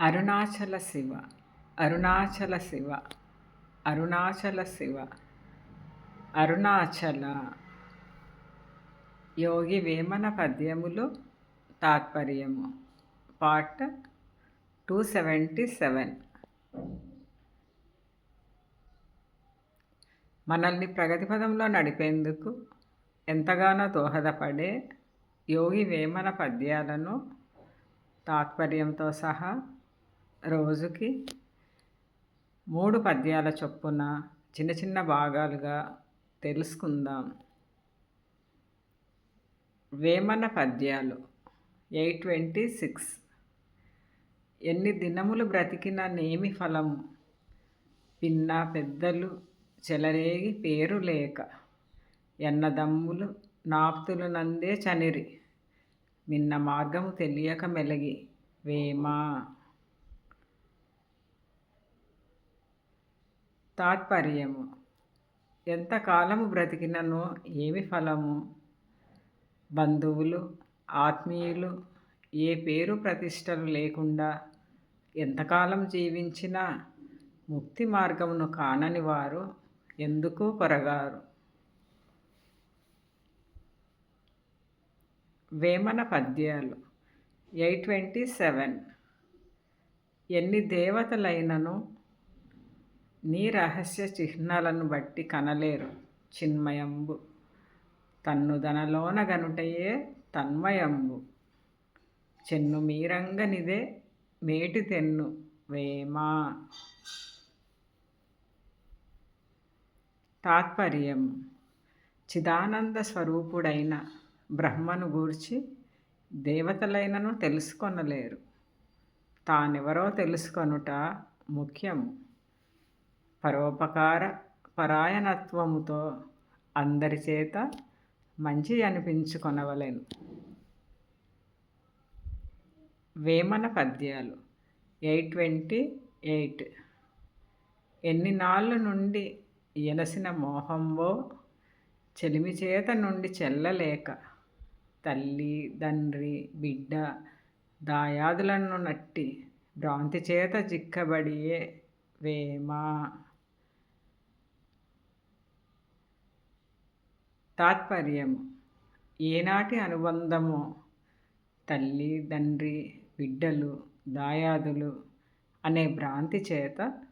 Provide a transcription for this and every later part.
అరుణాచల శివ అరుణాచల శివ అరుణాచల శివ అరుణాచల. యోగి వేమన పద్యములు తాత్పర్యము. Part two seventy seven. మనల్ని ప్రగతి పదంలో నడిపేందుకు ఎంతగానో దోహదపడే యోగి వేమన పద్యాలను తాత్పర్యంతో సహా రోజుకి మూడు పద్యాల చొప్పున చిన్న చిన్న భాగాలుగా తెలుసుకుందాం. వేమన పద్యాలు ఎయిట్ ట్వంటీ సిక్స్. ఎన్ని దినములు బ్రతికిన నేమి ఫలము పిన్న పెద్దలు చెలరేగి పేరు లేక. ఎన్నదమ్ములు నాప్తులు నందే చనిరి. మిన్న మార్గము తెలియక మెలగి. వేమా తాత్పర్యము. ఎంతకాలము బ్రతికినను ఏమి ఫలము? బంధువులు ఆత్మీయులు ఏ పేరు ప్రతిష్టలు లేకుండా ఎంతకాలం జీవించినా ముక్తి మార్గమును కానని వారు ఎందుకు కొరగారు? వేమన పద్యాలు ఎయిట్ ట్వంటీ సెవెన్. ఎన్ని దేవతలైనను నీ రహస్య చిహ్నాలను బట్టి కనలేరు చిన్మయంబు. తన్నుదనలోన గనుటయే తన్మయంబు. చెన్ను మీరంగనిదే మేటి తెన్ను వేమా. తాత్పర్యం. చిదానంద స్వరూపుడైన బ్రహ్మను గూర్చి దేవతలైనను తెలుసుకొనలేరు. తానెవరో తెలుసుకొనుట ముఖ్యము. పరోపకార పరాయణత్వముతో అందరి చేత మంచి అనిపించుకొనవలెను. వేమన పద్యాలు ఎయిట్ ట్వంటీ ఎయిట్. ఎన్ని నాళ్ళ నుండి ఎలసిన మోహంబో చెలిమి చేత నుండి చెల్లలేక తల్లి తండ్రి బిడ్డ దాయాదులను నట్టి భ్రాంతి చేత చిక్కబడియే వేమ. తాత్పర్యము ఏనాటి అనుబంధమో తల్లి తండ్రి బిడ్డలు దాయాదులు అనే భ్రాంతి చేత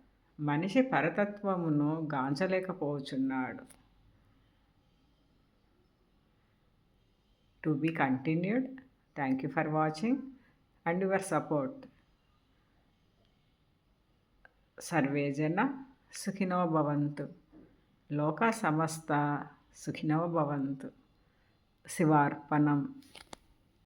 మనిషి పరతత్వమును గాంచలేకపోచున్నాడు. To be continued. Thank you for watching and your support. సర్వేజన సుఖినో భవంతు. లోక సమస్త సుఖినో భవంతు శివార్పణం.